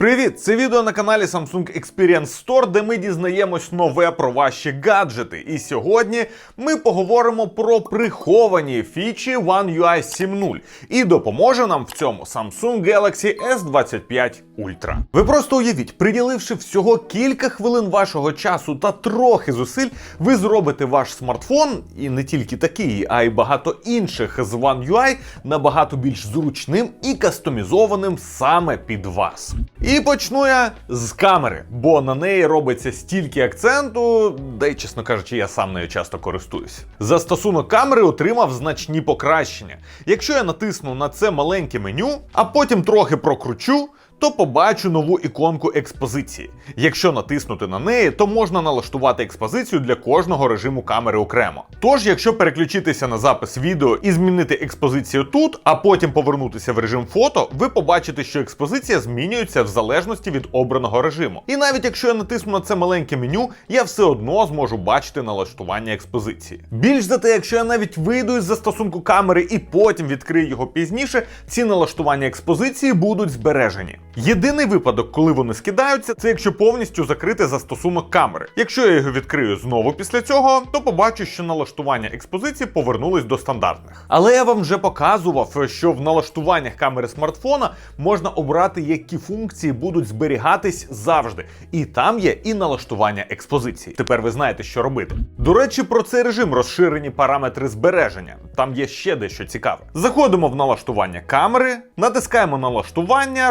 Привіт! Це відео на каналі Samsung Experience Store, де ми дізнаємось нове про ваші гаджети. І сьогодні ми поговоримо про приховані фічі One UI 7.0. І допоможе нам в цьому Samsung Galaxy S25 Ultra. Ви просто уявіть, приділивши всього кілька хвилин вашого часу та трохи зусиль, ви зробите ваш смартфон, і не тільки такий, а й багато інших з One UI набагато більш зручним і кастомізованим саме під вас. І почну я з камери, бо на неї робиться стільки акценту, де, чесно кажучи, я сам нею часто користуюсь. Застосунок камери отримав значні покращення. Якщо я натисну на це маленьке меню, а потім трохи прокручу. То побачу нову іконку експозиції. Якщо натиснути на неї, то можна налаштувати експозицію для кожного режиму камери окремо. Тож, якщо переключитися на запис відео і змінити експозицію тут, а потім повернутися в режим фото, ви побачите, що експозиція змінюється в залежності від обраного режиму. І навіть якщо я натисну на це маленьке меню, я все одно зможу бачити налаштування експозиції. Більш за те, якщо я навіть вийду із застосунку камери і потім відкрию його пізніше, ці налаштування експозиції будуть збережені. Єдиний випадок, коли вони скидаються, це якщо повністю закрити застосунок камери. Якщо я його відкрию знову після цього, то побачу, що налаштування експозиції повернулись до стандартних. Але я вам вже показував, що в налаштуваннях камери смартфона можна обрати, які функції будуть зберігатись завжди. І там є і налаштування експозиції. Тепер ви знаєте, що робити. До речі, про цей режим розширені параметри збереження. Там є ще дещо цікаве. Заходимо в налаштування камери, натискаємо налаштування,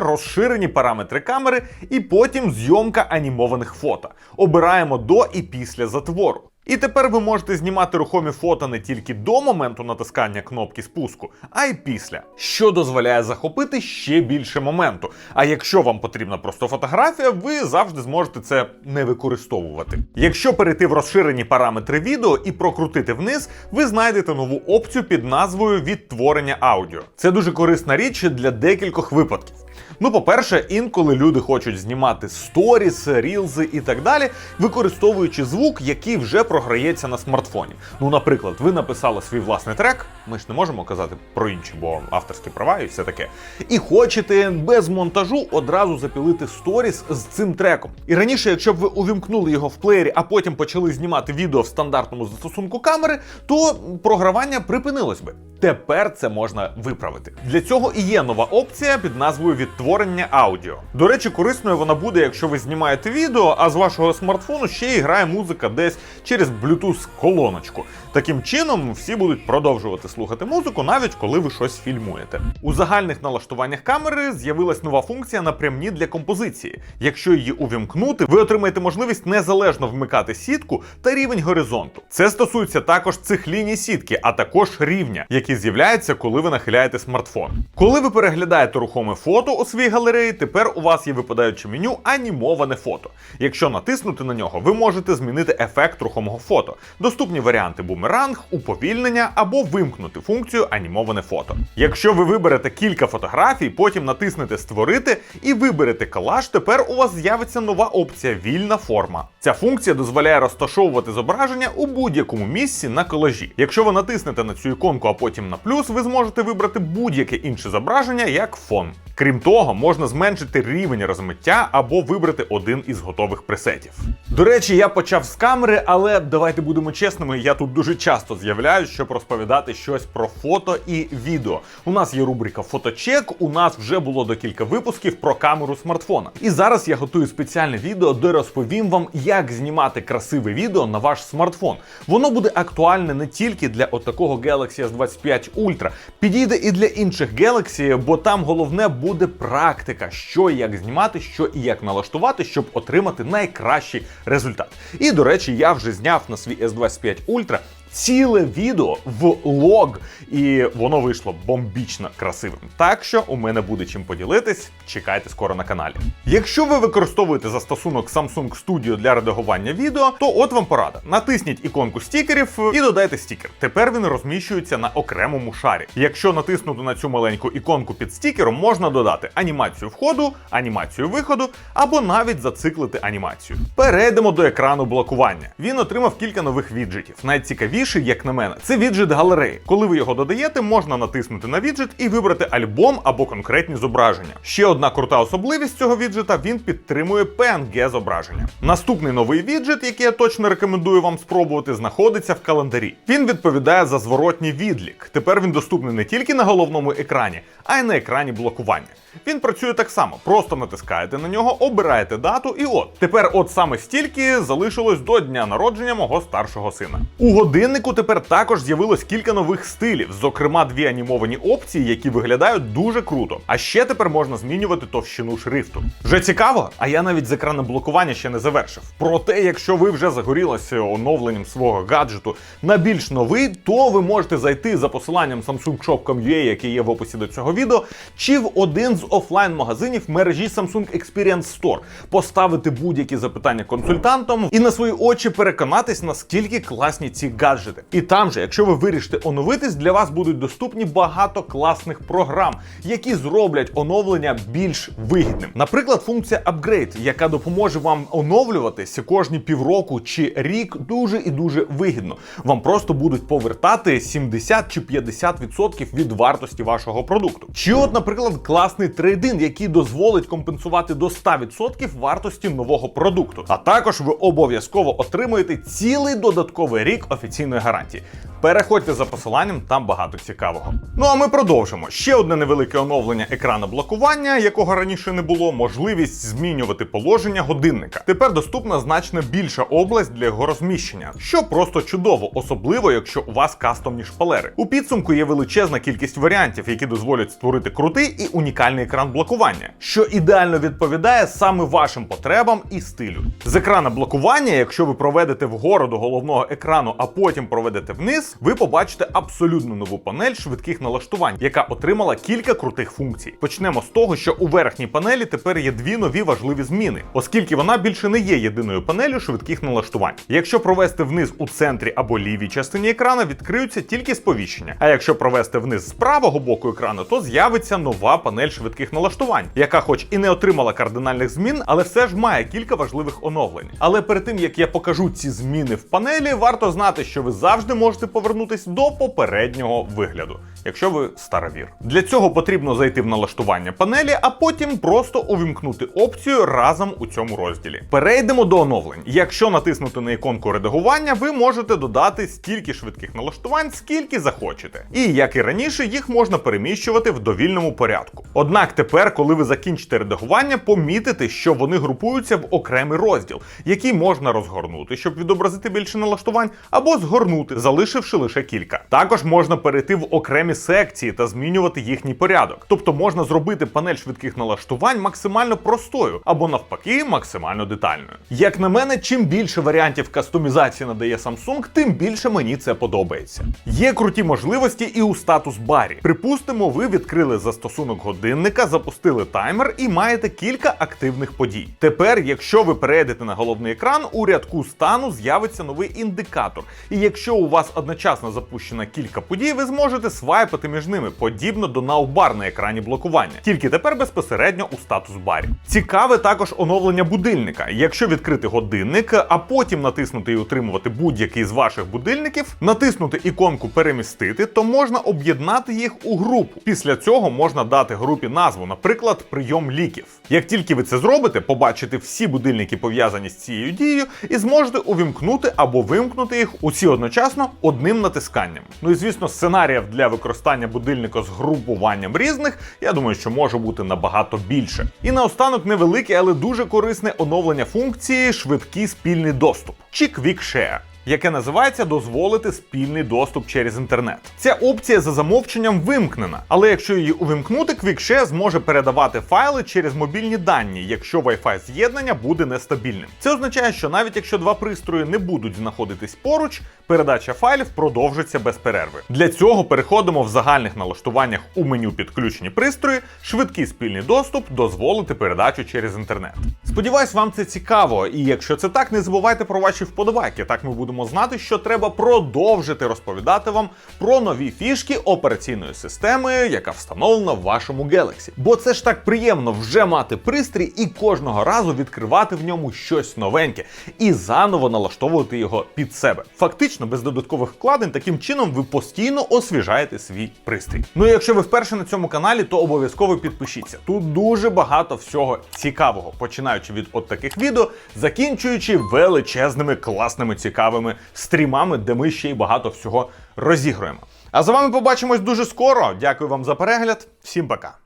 розширені параметри камери, і потім зйомка анімованих фото. Обираємо до і після затвору. І тепер ви можете знімати рухомі фото не тільки до моменту натискання кнопки спуску, а й після, що дозволяє захопити ще більше моменту. А якщо вам потрібна просто фотографія, ви завжди зможете це не використовувати. Якщо перейти в розширені параметри відео і прокрутити вниз, ви знайдете нову опцію під назвою відтворення аудіо. Це дуже корисна річ для декількох випадків. Ну, по-перше, інколи люди хочуть знімати сторіс, рілзи і так далі, використовуючи звук, який вже програється на смартфоні. Ну, наприклад, ви написали свій власний трек, ми ж не можемо казати про інші, бо авторські права і все таке. І хочете без монтажу одразу запілити сторіс з цим треком. І раніше, якщо б ви увімкнули його в плеєрі, а потім почали знімати відео в стандартному застосунку камери, то програвання припинилось би. Тепер це можна виправити. Для цього і є нова опція під назвою відтворення аудіо. До речі, корисною вона буде, якщо ви знімаєте відео, а з вашого смартфону ще й грає музика десь через Bluetooth колоночку. Таким чином, всі будуть продовжувати слухати музику, навіть коли ви щось фільмуєте. У загальних налаштуваннях камери з'явилась нова функція напрямні для композиції. Якщо її увімкнути, ви отримаєте можливість незалежно вмикати сітку та рівень горизонту. Це стосується також цих ліній сітки, а також рівня, які з'являються, коли ви нахиляєте смартфон. Коли ви переглядаєте рухоме фото у своїй галереї, тепер у вас є випадаюче меню анімоване фото. Якщо натиснути на нього, ви можете змінити ефект рухомого фото. Доступні варіанти бумеранг, уповільнення або вимкнути функцію анімоване фото. Якщо ви виберете кілька фотографій, потім натиснете Створити і виберете колаж, тепер у вас з'явиться нова опція вільна форма. Ця функція дозволяє розташовувати зображення у будь-якому місці на колажі. Якщо ви натиснете на цю іконку, а потім на плюс, ви зможете вибрати будь-яке інше зображення як фон. Крім того, можна зменшити рівень розмиття або вибрати один із готових пресетів. До речі, я почав з камери, але давайте будемо чесними, я тут дуже часто з'являюсь, щоб розповідати щось про фото і відео. У нас є рубрика Фоточек, у нас вже було декілька випусків про камеру смартфона. І зараз я готую спеціальне відео, де розповім вам, як знімати красиве відео на ваш смартфон. Воно буде актуальне не тільки для отакого Galaxy S25 Ultra, підійде і для інших Galaxy, бо там головне буде практика, що і як знімати, що і як налаштувати, щоб отримати найкращий результат. І до речі, я вже зняв на свій S25 Ultra ціле відео в лог, і воно вийшло бомбічно красивим. Так що у мене буде чим поділитись. Чекайте скоро на каналі. Якщо ви використовуєте застосунок Samsung Studio для редагування відео, то от вам порада: натисніть іконку стікерів і додайте стікер. Тепер він розміщується на окремому шарі. Якщо натиснути на цю маленьку іконку під стікером, можна додати анімацію входу, анімацію виходу або навіть зациклити анімацію. Перейдемо до екрану блокування. Він отримав кілька нових віджитів. Найцікавіше найцікавіший, як на мене, це віджит галереї. Коли ви його додаєте, можна натиснути на віджит і вибрати альбом або конкретні зображення. Ще одна крута особливість цього віджита він підтримує PNG зображення. Наступний новий віджит, який я точно рекомендую вам спробувати, знаходиться в календарі. Він відповідає за зворотній відлік. Тепер він доступний не тільки на головному екрані, а й на екрані блокування. Він працює так само, просто натискаєте на нього, обираєте дату, і от тепер, от саме стільки залишилось до дня народження мого старшого сина. У годиннику тепер також з'явилось кілька нових стилів, зокрема дві анімовані опції, які виглядають дуже круто. А ще тепер можна змінювати товщину шрифту. Вже цікаво? А я навіть з екраном блокування ще не завершив. Проте, якщо ви вже загорілися оновленням свого гаджету на більш новий, то ви можете зайти за посиланням samsungshop.com.ua, який є в описі до цього відео, чи в один з офлайн-магазинів мережі Samsung Experience Store, поставити будь-які запитання консультантам і на свої очі переконатись, наскільки класні ці гаджети. І там же, якщо ви вирішите оновитись, для вас будуть доступні багато класних програм, які зроблять оновлення більш вигідним. Наприклад, функція Upgrade, яка допоможе вам оновлюватися кожні півроку чи рік дуже і дуже вигідно. Вам просто будуть повертати 70 чи 50% від вартості вашого продукту. Чи от, наприклад, класний трейдин, який дозволить компенсувати до 100% вартості нового продукту. А також ви обов'язково отримуєте цілий додатковий рік офіційної гарантії. Переходьте за посиланням, там багато цікавого. Ну а ми продовжимо. Ще одне невелике оновлення екрана блокування, якого раніше не було, можливість змінювати положення годинника. Тепер доступна значно більша область для його розміщення, що просто чудово, особливо якщо у вас кастомні шпалери. У підсумку є величезна кількість варіантів, які дозволять створити крутий і унікальний екран блокування, що ідеально відповідає саме вашим потребам і стилю. З екрана блокування, якщо ви проведете вгору до головного екрану, а потім проведете вниз, ви побачите абсолютно нову панель швидких налаштувань, яка отримала кілька крутих функцій. Почнемо з того, що у верхній панелі тепер є дві нові важливі зміни, оскільки вона більше не є єдиною панелью швидких налаштувань. Якщо провести вниз у центрі або лівій частині екрана, відкриються тільки сповіщення. А якщо провести вниз з правого боку екрану, то з'явиться нова панель швидких налаштувань, яка, хоч і не отримала кардинальних змін, але все ж має кілька важливих оновлень. Але перед тим як я покажу ці зміни в панелі, варто знати, що ви завжди можете повернутись до попереднього вигляду, якщо ви старовір. Для цього потрібно зайти в налаштування панелі, а потім просто увімкнути опцію разом у цьому розділі. Перейдемо до оновлень. Якщо натиснути на іконку редагування, ви можете додати стільки швидких налаштувань, скільки захочете. І як і раніше, їх можна переміщувати в довільному порядку. Однак тепер, коли ви закінчите редагування, помітите, що вони групуються в окремий розділ, який можна розгорнути, щоб відобразити більше налаштувань, або згорнути, залишивши лише кілька. Також можна перейти в окремі секції та змінювати їхній порядок. Тобто можна зробити панель швидких налаштувань максимально простою або навпаки максимально детальною. Як на мене, чим більше варіантів кастомізації надає Samsung, тим більше мені це подобається. Є круті можливості і у статус барі. Припустимо, ви відкрили застосунок годинника, запустили таймер і маєте кілька активних подій. Тепер, якщо ви перейдете на головний екран, у рядку стану з'явиться новий індикатор. І якщо у вас одночасно запущено кілька подій, ви зможете свайпати між ними, подібно до наубар на екрані блокування. Тільки тепер безпосередньо у статус барі. Цікаве також оновлення будильника. Якщо відкрити годинник, а потім натиснути і утримувати будь-який з ваших будильників, натиснути іконку перемістити, то можна об'єднати їх у групу. Після цього можна дати групі назву, наприклад, прийом ліків. Як тільки ви це зробите, побачите всі будильники пов'язані з цією дією, і зможете увімкнути або вимкнути їх усі одночасно одним натисканням. Ну і звісно, сценаріїв для використання будильника з групуванням різних, я думаю, що може бути набагато більше. І наостанок невелике, але дуже корисне оновлення функції швидкий спільний доступ чи Quick Share яке називається дозволити спільний доступ через інтернет. Ця опція за замовченням вимкнена, але якщо її увімкнути, QuickShare зможе передавати файли через мобільні дані, якщо Wi-Fi з'єднання буде нестабільним. Це означає, що навіть якщо два пристрої не будуть знаходитись поруч, передача файлів продовжиться без перерви. Для цього переходимо в загальних налаштуваннях у меню підключені пристрої, швидкий спільний доступ, дозволити передачу через інтернет. Сподіваюсь, вам це цікаво. І якщо це так, не забувайте про ваші вподобайки. Так ми будемо знати, що треба продовжити розповідати вам про нові фішки операційної системи, яка встановлена в вашому Galaxy. Бо це ж так приємно вже мати пристрій і кожного разу відкривати в ньому щось новеньке і заново налаштовувати його під себе. Фактично, без додаткових вкладень, таким чином ви постійно освіжаєте свій пристрій. Ну і якщо ви вперше на цьому каналі, то обов'язково підпишіться. Тут дуже багато всього цікавого, починаючи від от таких відео, закінчуючи величезними класними цікавими стрімами, де ми ще й багато всього розігруємо. А за вами побачимось дуже скоро. Дякую вам за перегляд. Всім пока.